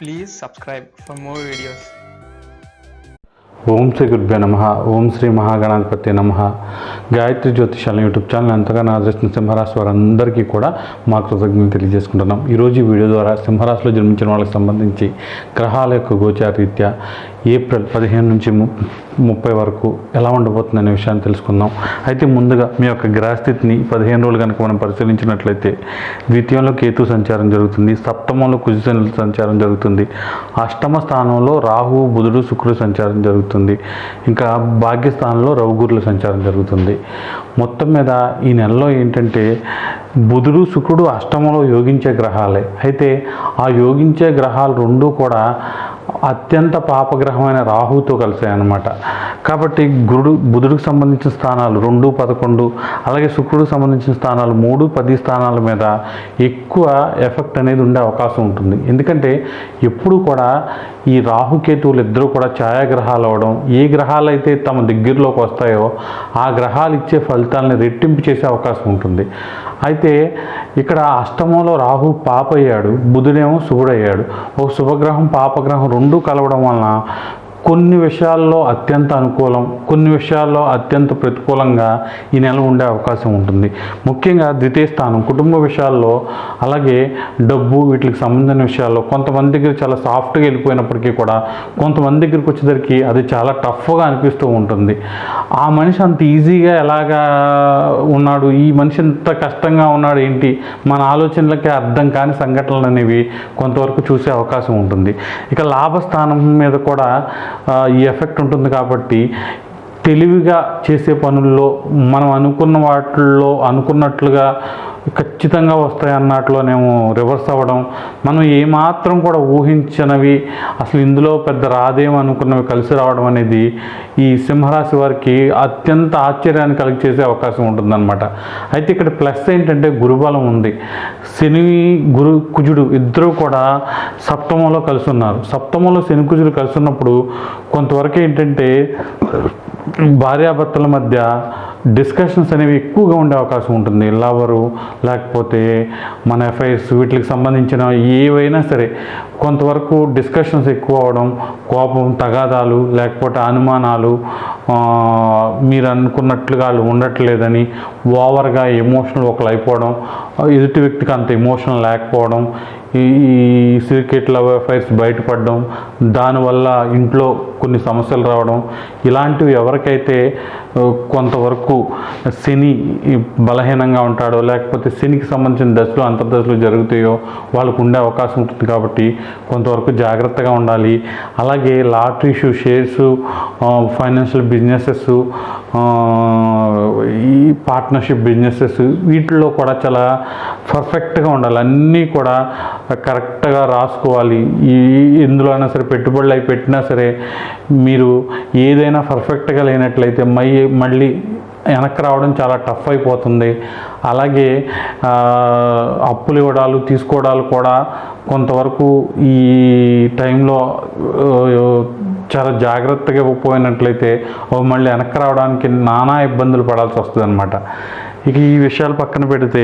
Please subscribe for more videos ఓం శ్రీ గురుభ్య నమ. ఓం శ్రీ మహాగణాధిపతి నమ. గాయత్రి జ్యోతిషాల యూట్యూబ్ ఛానల్ ఎంతగానో ఆదరిస్తున్న సింహరాశి వారందరికీ కూడా మా కృతజ్ఞతలు తెలియజేసుకుంటున్నాం. ఈరోజు ఈ వీడియో ద్వారా సింహరాశిలో జన్మించిన వాళ్ళకి సంబంధించి గ్రహాల యొక్క గోచారీత్యా ఏప్రిల్ పదిహేను నుంచి ము- ముప్పై వరకు ఎలా ఉండబోతుంది అనే విషయాన్ని తెలుసుకుందాం. అయితే ముందుగా మీ యొక్క గ్రహస్థితిని పదిహేను రోజులు కనుక మనం పరిశీలించినట్లయితే ద్వితీయంలో కేతు సంచారం జరుగుతుంది సప్తమంలో కుజ సంచారం జరుగుతుంది అష్టమ స్థానంలో రాహు బుధుడు శుక్రుడు సంచారం జరుగుతుంది ఇంకా భాగ్యస్థానంలో రవిగురుల సంచారం జరుగుతుంది. మొత్తం మీద ఈ నెలలో ఏంటంటే బుధుడు శుక్రుడు అష్టమంలో యోగించే గ్రహాలే. అయితే ఆ యోగించే గ్రహాలు రెండూ కూడా అత్యంత పాపగ్రహమైన రాహుతో కలిసాయి అన్నమాట కాబట్టి గురుడు బుధుడికి సంబంధించిన స్థానాలు రెండు పదకొండు అలాగే శుక్రుడికి సంబంధించిన స్థానాలు మూడు పది స్థానాల మీద ఎక్కువ ఎఫెక్ట్ అనేది ఉండే అవకాశం ఉంటుంది. ఎందుకంటే ఎప్పుడు కూడా ఈ రాహుకేతువులు ఇద్దరూ కూడా ఛాయాగ్రహాలు అవ్వడం ఏ గ్రహాలు అయితే తమ దగ్గరలోకి వస్తాయో ఆ గ్రహాలు ఇచ్చే ఫలితాలని రెట్టింపు చేసే అవకాశం ఉంటుంది. అయితే ఇక్కడ అష్టమంలో రాహు పాప అయ్యాడు బుధుడేమో శుభుడయ్యాడు. ఒక శుభగ్రహం పాపగ్రహం రెండూ కలవడం వలన కొన్ని విషయాల్లో అత్యంత అనుకూలం కొన్ని విషయాల్లో అత్యంత ప్రతికూలంగా ఈ నెల ఉండే అవకాశం ఉంటుంది. ముఖ్యంగా ద్వితీయ స్థానం కుటుంబ విషయాల్లో అలాగే డబ్బు వీటికి సంబంధించిన విషయాల్లో కొంతమంది దగ్గర చాలా సాఫ్ట్గా వెళ్ళిపోయినప్పటికీ కూడా కొంతమంది దగ్గరికి వచ్చేసరికి అది చాలా టఫ్గా అనిపిస్తూ ఉంటుంది. ఆ మనిషి అంత ఈజీగా ఎలాగా ఉన్నాడు? ఈ మనిషి ఎంత కష్టంగా ఉన్నాడు ఏంటి? మన ఆలోచనలకి అర్థం కాని సంఘటనలు అనేవి కొంతవరకు చూసే అవకాశం ఉంటుంది. ఇక లాభస్థానం మీద కూడా ఈ ఎఫెక్ట్ ఉంటుంది కాబట్టి తెలివిగా చేసే పనుల్లో మనం అనుకున్న వాటిల్లో అనుకున్నట్లుగా ఖచ్చితంగా వస్తాయి అన్నట్లోనేమో రివర్స్ అవ్వడం మనం ఏమాత్రం కూడా ఊహించనవి అసలు ఇందులో పెద్ద రాదేమో అనుకున్నవి కలిసి రావడం అనేది ఈ సింహరాశి వారికి అత్యంత ఆశ్చర్యాన్ని కలిగి చేసే అవకాశం ఉంటుందన్నమాట. అయితే ఇక్కడ ప్లస్ ఏంటంటే గురుబలం ఉంది. శని గురు కుజుడు ఇద్దరు కూడా సప్తమంలో కలిసి ఉన్నారు. సప్తమంలో శని కుజుడు కలిసి ఉన్నప్పుడు కొంతవరకు ఏంటంటే భార్యాభర్తల మధ్య డిస్కషన్స్ అనేవి ఎక్కువగా ఉండే అవకాశం ఉంటుంది. లవరు లేకపోతే మన ఎఫ్ఐఆర్స్ వీటికి సంబంధించిన ఏవైనా సరే కొంతవరకు డిస్కషన్స్ ఎక్కువ అవడం కోపం తగాదాలు లేకపోతే అనుమానాలు మీరు అనుకున్నట్లుగా వాళ్ళు ఉండట్లేదని ఓవర్గా ఎమోషనల్ ఒకళ్ళు అయిపోవడం ఎదుటి వ్యక్తికి అంత ఎమోషనల్ లేకపోవడం ఈ సీక్రెట్ లవ్ అఫైర్స్ బయటపడడం దానివల్ల ఇంట్లో కొన్ని సమస్యలు రావడం ఇలాంటివి ఎవరికైతే కొంతవరకు శని బలహీనంగా ఉంటాడో లేకపోతే శనికి సంబంధించిన దశలు అంతర్దశలు జరుగుతాయో వాళ్ళకు ఉండే అవకాశం ఉంటుంది కాబట్టి కొంతవరకు జాగ్రత్తగా ఉండాలి. అలాగే లాటరీస్ షేర్స్ ఫైనాన్షియల్ బిజినెసెస్ ఈ పార్ట్నర్షిప్ బిజినెసెస్ వీటిల్లో కూడా చాలా పర్ఫెక్ట్గా ఉండాలి. అన్నీ కూడా కరెక్ట్గా రాసుకోవాలి. ఈ ఎందులో అయినా సరే పెట్టుబడులు అయి పెట్టినా సరే మీరు ఏదైనా పర్ఫెక్ట్గా లేనట్లయితే మై మళ్ళీ వెనక్కి రావడం చాలా టఫ్ అయిపోతుంది. అలాగే అప్పులు ఇవ్వడాలు తీసుకోవడాలు కూడా కొంతవరకు ఈ టైంలో చాలా జాగ్రత్తగా ఇవ్వకపోయినట్లయితే అవి మళ్ళీ వెనక్కి రావడానికి నానా ఇబ్బందులు పడాల్సి వస్తుంది అనమాట ఇక ఈ విషయాలు పక్కన పెడితే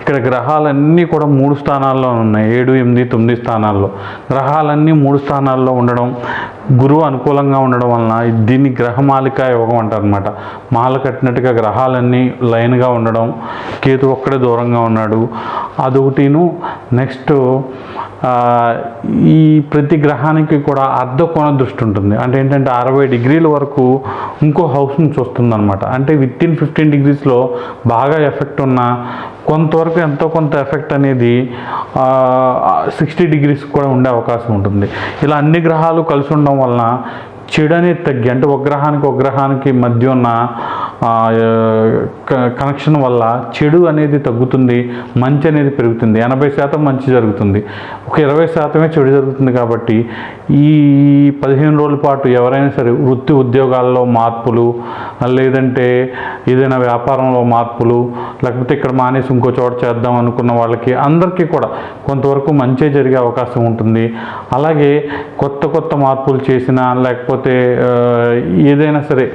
ఇక్కడ గ్రహాలన్నీ కూడా మూడు స్థానాల్లో ఉన్నాయి. ఏడు ఎనిమిది తొమ్మిది స్థానాల్లో. గ్రహాలన్నీ మూడు స్థానాల్లో ఉండడం గురువు అనుకూలంగా ఉండడం వలన దీన్ని గ్రహమాలిక యోగం అంటారనమాట మాల కట్టినట్టుగా గ్రహాలన్నీ లైన్గా ఉండడం కేతు ఒక్కడే దూరంగా ఉన్నాడు. అదొకటిను నెక్స్ట్ ఈ ప్రతి గ్రహానికి కూడా అర్ధకోణ దృష్టి ఉంటుంది. అంటే ఏంటంటే అరవై డిగ్రీల వరకు ఇంకో హౌస్ని చూస్తుంది అనమాట అంటే విత్ ఇన్ ఫిఫ్టీన్ డిగ్రీస్లో బాగా ఎఫెక్ట్ ఉన్న కొంతవరకు ఎంతో కొంత ఎఫెక్ట్ అనేది సిక్స్టీ డిగ్రీస్ కూడా ఉండే అవకాశం ఉంటుంది. ఇలా అన్ని గ్రహాలు కలిసి ఉండడం వలన చెడు అనేది తగ్గి అంటే ఒక గ్రహానికి ఒక గ్రహానికి మధ్య ఉన్న క- కనెక్షన్ వల్ల చెడు అనేది తగ్గుతుంది మంచి అనేది పెరుగుతుంది. ఎనభై శాతం మంచి జరుగుతుంది. ఒక ఇరవై శాతమే చెడు జరుగుతుంది కాబట్టి ఈ పదిహేను రోజుల పాటు ఎవరైనా సరే వృత్తి ఉద్యోగాల్లో మార్పులు లేదంటే ఏదైనా వ్యాపారంలో మార్పులు లేకపోతే ఇక్కడ మానేసి ఇంకో చోట చేద్దాం అనుకున్న వాళ్ళకి అందరికీ కూడా కొంతవరకు మంచి జరిగే అవకాశం ఉంటుంది. అలాగే కొత్త కొత్త మార్పులు చేసినా లేకపోతే లేకపోతే ఏదైనా సరే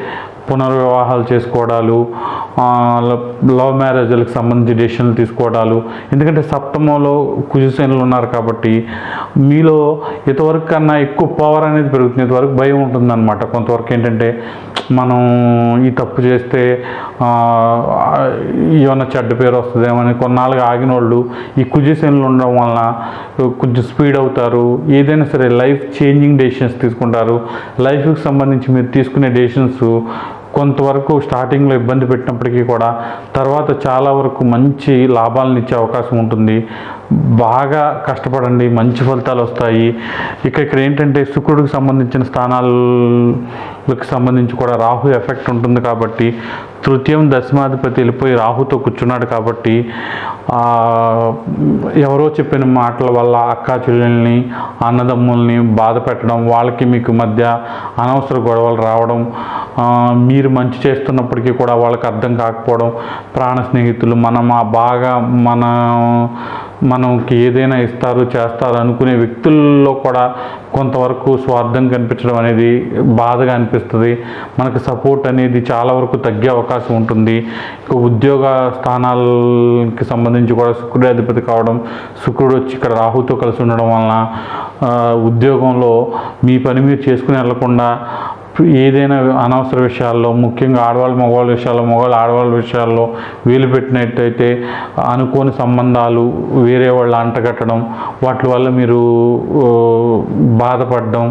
పునర్వివాహాలు చేసుకోవడాలు ల- లవ్ మ్యారేజ్లకు సంబంధించి డెసిషన్లు తీసుకోవడాలు. ఎందుకంటే సప్తమంలో కుజసేనులు ఉన్నారు కాబట్టి మీలో ఇంతవరకు కన్నా ఎక్కువ పవర్ అనేది పెరుగుతుంది. ఇంతవరకు భయం ఉంటుందన్నమాట. కొంతవరకు ఏంటంటే మనం ఈ తప్పు చేస్తే ఏమైనా చెడ్డ పేరు వస్తుందేమని కొన్నాళ్ళుగా ఆగిన వాళ్ళు ఈ కుజసేనులు ఉండడం వలన కొంచెం స్పీడ్ అవుతారు. ఏదైనా సరే లైఫ్ చేంజింగ్ డెసిషన్స్ తీసుకుంటారు. లైఫ్కి సంబంధించి మీరు తీసుకునే డెసిషన్స్ కొంతవరకు స్టార్టింగ్లో ఇబ్బంది పెట్టినప్పటికీ కూడా తర్వాత చాలా వరకు మంచి లాభాలను ఇచ్చే అవకాశం ఉంటుంది. బాగా కష్టపడండి మంచి ఫలితాలు వస్తాయి. ఇక ఇక్కడ ఏంటంటే శుక్రుడికి సంబంధించిన స్థానాలకు సంబంధించి కూడా రాహు ఎఫెక్ట్ ఉంటుంది కాబట్టి తృతీయం దశమాధిపతి వెళ్ళిపోయి రాహుతో కూర్చున్నాడు కాబట్టి ఎవరో చెప్పిన మాటల వల్ల అక్కా చెల్లెల్ని అన్నదమ్ముల్ని బాధ పెట్టడం వాళ్ళకి మీకు మధ్య అనవసర గొడవలు రావడం మీరు మంచి చేస్తున్నప్పటికీ కూడా వాళ్ళకి అర్థం కాకపోవడం ప్రాణ స్నేహితులు మనం బాగా మన మనకి ఏదైనా ఇస్తారు చేస్తారు అనుకునే వ్యక్తుల్లో కూడా కొంతవరకు స్వార్థం కనిపించడం అనేది బాధగా అనిపిస్తుంది. మనకు సపోర్ట్ అనేది చాలా వరకు తగ్గే అవకాశం ఉంటుంది. ఇక ఉద్యోగ స్థానాలకి సంబంధించి కూడా శుక్రుడి అధిపతి కావడం శుక్రుడు వచ్చి ఇక్కడ రాహుతో కలిసి ఉండడం వలన ఉద్యోగంలో మీ పని మీరు చేసుకుని వెళ్ళకుండా ఏదైనా అనవసర విషయాల్లో ముఖ్యంగా ఆడవాళ్ళ మగవాళ్ళ విషయాల్లో మగవాళ్ళ ఆడవాళ్ళ విషయాల్లో వీలు పెట్టినట్టయితే అనుకోని సంబంధాలు వేరే వాళ్ళు అంటగట్టడం వాటి వల్ల మీరు బాధపడడం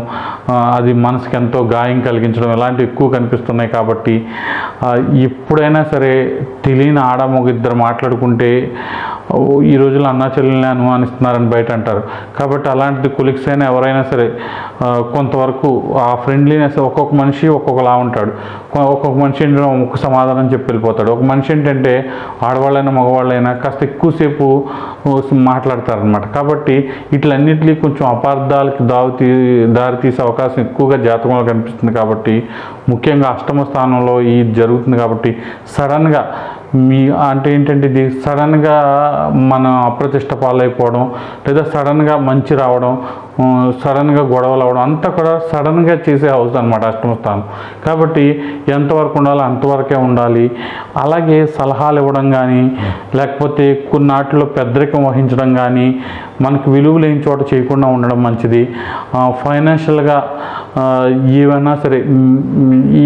అది మనసుకి ఎంతో గాయం కలిగించడం ఇలాంటివి ఎక్కువ కనిపిస్తున్నాయి కాబట్టి ఎప్పుడైనా సరే తెలియని ఆడ మగ ఇద్దరు మాట్లాడుకుంటే ఈ రోజుల్లో అన్నా చెల్లెల్ని అనుమానిస్తున్నారని బయట అంటారు. కాబట్టి అలాంటిది కొలిక్స్ అయినా ఎవరైనా సరే కొంతవరకు ఆ ఫ్రెండ్లీనెస్ ఒక్కొక్క మనిషి ఒక్కొక్కలా ఉంటాడు. ఒక్కొక్క మనిషి ఏంటంటే ఒక సమాధానం చెప్పి వెళ్ళిపోతాడు. ఒక మనిషి ఏంటంటే ఆడవాళ్ళైనా మగవాళ్ళైనా కాస్త ఎక్కువసేపు మాట్లాడతారనమాట కాబట్టి ఇట్లన్నిటికీ కొంచెం అపార్థాలకి దావి తీ దారి తీసే అవకాశం ఎక్కువగా జాతకంలో కనిపిస్తుంది కాబట్టి ముఖ్యంగా అష్టమ స్థానంలో ఈ జరుగుతుంది కాబట్టి సడన్గా మీ అంటే ఏంటంటే ఇది సడన్గా మనం అప్రతిష్ట పాలైపోవడం లేదా సడన్గా మంచి రావడం సడన్గా గొడవలు అవడం అంతా కూడా సడన్గా చేసే హౌస్ అనమాట అష్టమస్థానం కాబట్టి ఎంతవరకు ఉండాలో అంతవరకే ఉండాలి. అలాగే సలహాలు ఇవ్వడం కానీ లేకపోతే కొన్నాటిలో పెద్దరికం వహించడం కానీ మనకు విలువ లేని చోట చేయకుండా ఉండడం మంచిది. ఫైనాన్షియల్గా ఏవైనా సరే ఈ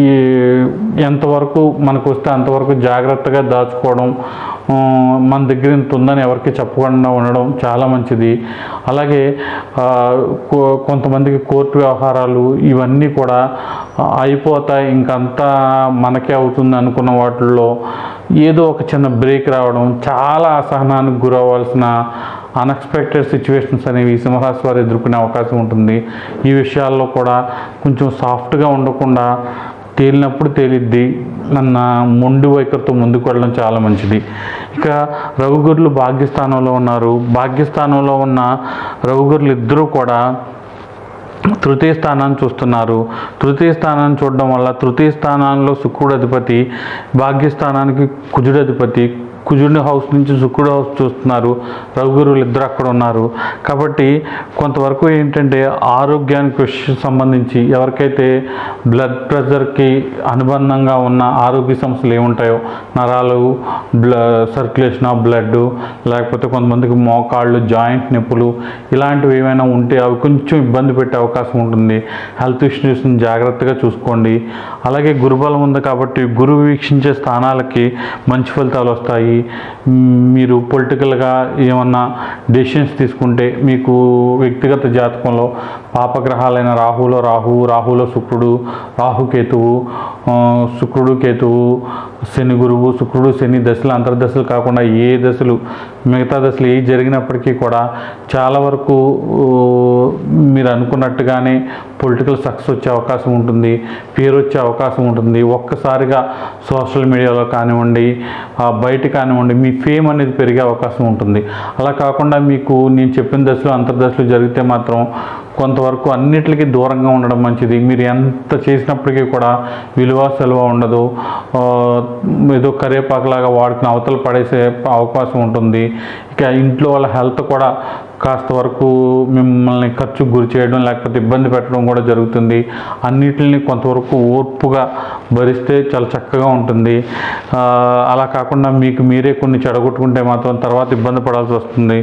ఎంతవరకు మనకు వస్తే అంతవరకు జాగ్రత్తగా దాచుకోవడం మన దగ్గర ఇంత ఉందని ఎవరికి చెప్పకుండా ఉండడం చాలా మంచిది. అలాగే కొంతమందికి కోర్టు వ్యవహారాలు ఇవన్నీ కూడా అయిపోతాయి. ఇంకంతా మనకే అవుతుంది అనుకున్న వాటిల్లో ఏదో ఒక చిన్న బ్రేక్ రావడం చాలా అసహనానికి గురవ్వాల్సిన అన్ఎక్స్పెక్టెడ్ సిచ్యువేషన్స్ అనేవి సింహరాశి వారు ఎదుర్కొనే అవకాశం ఉంటుంది. ఈ విషయాల్లో కూడా కొంచెం సాఫ్ట్గా ఉండకుండా తేలినప్పుడు తేలిద్ది. నన్న మొండి వైఖరితో ముందుకు వెళ్ళడం చాలా మంచిది. ఇక రఘుగురులు భాగ్యస్థానంలో ఉన్నారు. భాగ్యస్థానంలో ఉన్న రఘుగురులు ఇద్దరూ కూడా తృతీయ స్థానాన్ని చూస్తున్నారు. తృతీయ స్థానాన్ని చూడడం వల్ల తృతీయ స్థానంలో శుక్రుడు అధిపతి భాగ్యస్థానానికి కుజుడు అధిపతి కుజుడి హౌస్ నుంచి శుక్రుడు హౌస్ చూస్తున్నారు. రఘుగురువులు ఇద్దరు అక్కడ ఉన్నారు. కాబట్టి కొంతవరకు ఏంటంటే ఆరోగ్యానికి సంబంధించి ఎవరికైతే బ్లడ్ ప్రెషర్కి అనుబంధంగా ఉన్న ఆరోగ్య సమస్యలు ఏముంటాయో నరాలు బ్ల సర్క్యులేషన్ ఆఫ్ బ్లడ్ లేకపోతే కొంతమందికి మోకాళ్ళు జాయింట్ నొప్పులు ఇలాంటివి ఏమైనా ఉంటే అవి కొంచెం ఇబ్బంది పెట్టే అవకాశం ఉంటుంది. హెల్త్ ఇష్యూస్ని జాగ్రత్తగా చూసుకోండి. అలాగే గురుబలం ఉంది కాబట్టి గురువు వీక్షించే స్థానాలకి మంచి ఫలితాలు వస్తాయి. ఉంటాయి. మీరు పొలిటికల్గా ఏమన్నా డెసిషన్స్ తీసుకుంటే మీకు వ్యక్తిగత జాతకంలో పాపగ్రహాలైన రాహులో రాహువు రాహులో శుక్రుడు రాహుకేతువు శుక్రుడు కేతువు శని గురువు శుక్రుడు శని దశలు అంతర్దశలు కాకుండా ఏ దశలు మిగతా దశలు ఏ జరిగినప్పటికీ కూడా చాలా వరకు మీరు అనుకున్నట్టుగానే పొలిటికల్ సక్సెస్ వచ్చే అవకాశం ఉంటుంది పేరు వచ్చే అవకాశం ఉంటుంది. ఒక్కసారిగా సోషల్ మీడియాలో కానివ్వండి బయట కానివ్వండి మీ ఫేమ్ అనేది పెరిగే అవకాశం ఉంటుంది. అలా కాకుండా మీకు నేను చెప్పిన దశలు అంతర్దశలు జరిగితే మాత్రం కొంతవరకు అన్నిటికీ దూరంగా ఉండడం మంచిది. మీరు ఎంత చేసినప్పటికీ కూడా విలువ సెలవు ఉండదు. ఏదో కరివేపాకులాగా వాడుకుని అవతల పడేసే అవకాశం ఉంటుంది. ఇక ఇంట్లో వాళ్ళ హెల్త్ కూడా కాస్త వరకు మిమ్మల్ని ఖర్చు గురి చేయడం లేకపోతే ఇబ్బంది పెట్టడం కూడా జరుగుతుంది. అన్నిటిని కొంతవరకు ఓర్పుగా భరిస్తే చాలా చక్కగా ఉంటుంది. అలా కాకుండా మీకు మీరే కొన్ని చెడగొట్టుకుంటే మాత్రం తర్వాత ఇబ్బంది పడాల్సి వస్తుంది.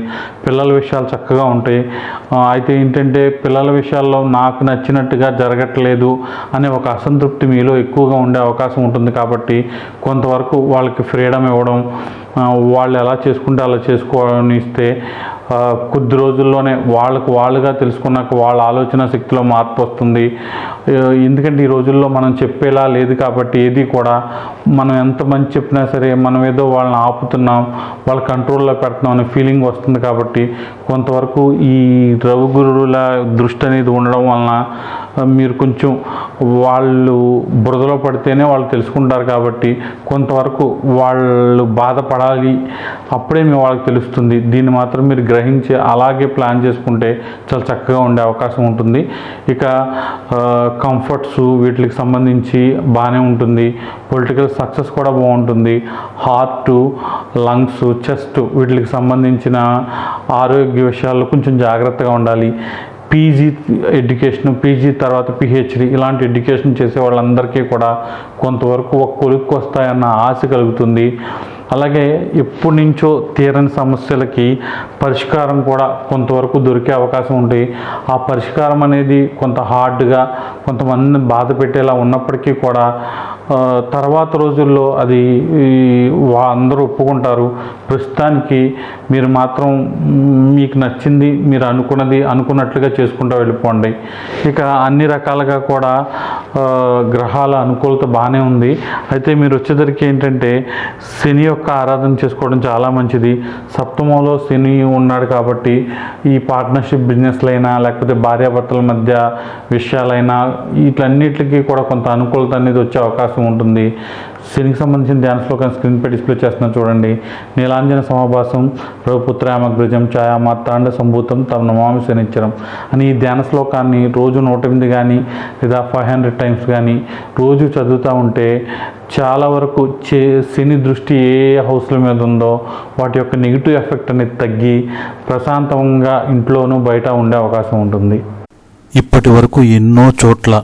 పిల్లల విషయాలు చక్కగా ఉంటాయి. అయితే ఏంటంటే పిల్లల విషయాల్లో నాకు నచ్చినట్టుగా జరగట్లేదు అనే ఒక అసంతృప్తి మీలో ఎక్కువగా ఉండే అవకాశం ఉంటుంది కాబట్టి కొంతవరకు వాళ్ళకి ఫ్రీడమ్ ఇవ్వడం వాళ్ళు ఎలా చేసుకుంటే అలా చేసుకోవాలని ఇస్తే కొద్ది రోజుల్లోనే వాళ్ళకు వాళ్ళుగా తెలుసుకున్నాక వాళ్ళ ఆలోచన శక్తిలో మార్పు వస్తుంది. ఎందుకంటే ఈ రోజుల్లో మనం చెప్పేలా లేదు కాబట్టి ఏది కూడా మనం ఎంత మంచి చెప్పినా సరే మనం ఏదో వాళ్ళని ఆపుతున్నాం వాళ్ళ కంట్రోల్లో పెడుతున్నాం అనే ఫీలింగ్ వస్తుంది కాబట్టి కొంతవరకు ఈ రవిగురుల దృష్టి అనేది ఉండడం వలన మీరు కొంచెం వాళ్ళు బురదలో పడితేనే వాళ్ళు తెలుసుకుంటారు కాబట్టి కొంతవరకు వాళ్ళు బాధపడాలి అప్పుడే మీ వాళ్ళకి తెలుస్తుంది. దీన్ని మాత్రం మీరు గ్రహించి అలాగే ప్లాన్ చేసుకుంటే చాలా చక్కగా ఉండే అవకాశం ఉంటుంది. ఇక కంఫర్ట్స్ వీటికి సంబంధించి బాగానే ఉంటుంది. పొలిటికల్ సక్సెస్ కూడా బాగుంటుంది. హార్ట్ లంగ్స్ చెస్ట్ వీటికి సంబంధించిన ఆరోగ్య విషయాల్లో కొంచెం జాగ్రత్తగా ఉండాలి. పీజీ ఎడ్యుకేషన్ పీజీ తర్వాత పిహెచ్డి ఇలాంటి ఎడ్యుకేషన్ చేసే వాళ్ళందరికీ కూడా కొంతవరకు ఒక కొలుక్కు వస్తాయన్న ఆశ కలుగుతుంది. అలాగే ఎప్పటి నుంచో తీరని సమస్యలకి పరిష్కారం కూడా కొంతవరకు దొరికే అవకాశం ఉంది. ఆ పరిష్కారం అనేది కొంత హార్డ్గా కొంతమందిని బాధ పెట్టేలా ఉన్నప్పటికీ కూడా తర్వాత రోజుల్లో అది అందరూ ఒప్పుకుంటారు. ప్రస్తుతానికి మీరు మాత్రం మీకు నచ్చింది మీరు అనుకున్నది అనుకున్నట్లుగా చేసుకుంటూ వెళ్ళిపోండి. ఇక అన్ని రకాలుగా కూడా గ్రహాల అనుకూలత బాగానే ఉంది. అయితే మీరు వచ్చేసరికి ఏంటంటే శని యొక్క ఆరాధన చేసుకోవడం చాలా మంచిది. సప్తమంలో శని ఉన్నాడు కాబట్టి ఈ పార్ట్నర్షిప్ బిజినెస్లైనా లేకపోతే భార్యాభర్తల మధ్య విషయాలైనా వీటన్నిటికీ కూడా కొంత అనుకూలత అనేది వచ్చే అవకాశం ఉంటుంది. శనికి సంబంధించిన ధ్యాన శ్లోకం స్క్రీన్ పై డిస్ప్లే చేస్తున్నా చూడండి. నీలాంజన సమాభాసం ప్రభుపుత్రామగ్రజం ఛాయామాతాండ సంభూతం తమ నమామి శనిచ్చరం. అని ఈ ధ్యాన శ్లోకాన్ని రోజు నూట ఎనిమిది కానీ లేదా ఫైవ్ హండ్రెడ్ టైమ్స్ కానీ రోజు చదువుతూ ఉంటే చాలా వరకు చే శని దృష్టి ఏ ఏ హౌస్ల మీద ఉందో వాటి యొక్క నెగిటివ్ ఎఫెక్ట్ అనేది తగ్గి ప్రశాంతంగా ఇంట్లోనూ బయట ఉండే అవకాశం ఉంటుంది. ఇప్పటి వరకు ఎన్నో చోట్ల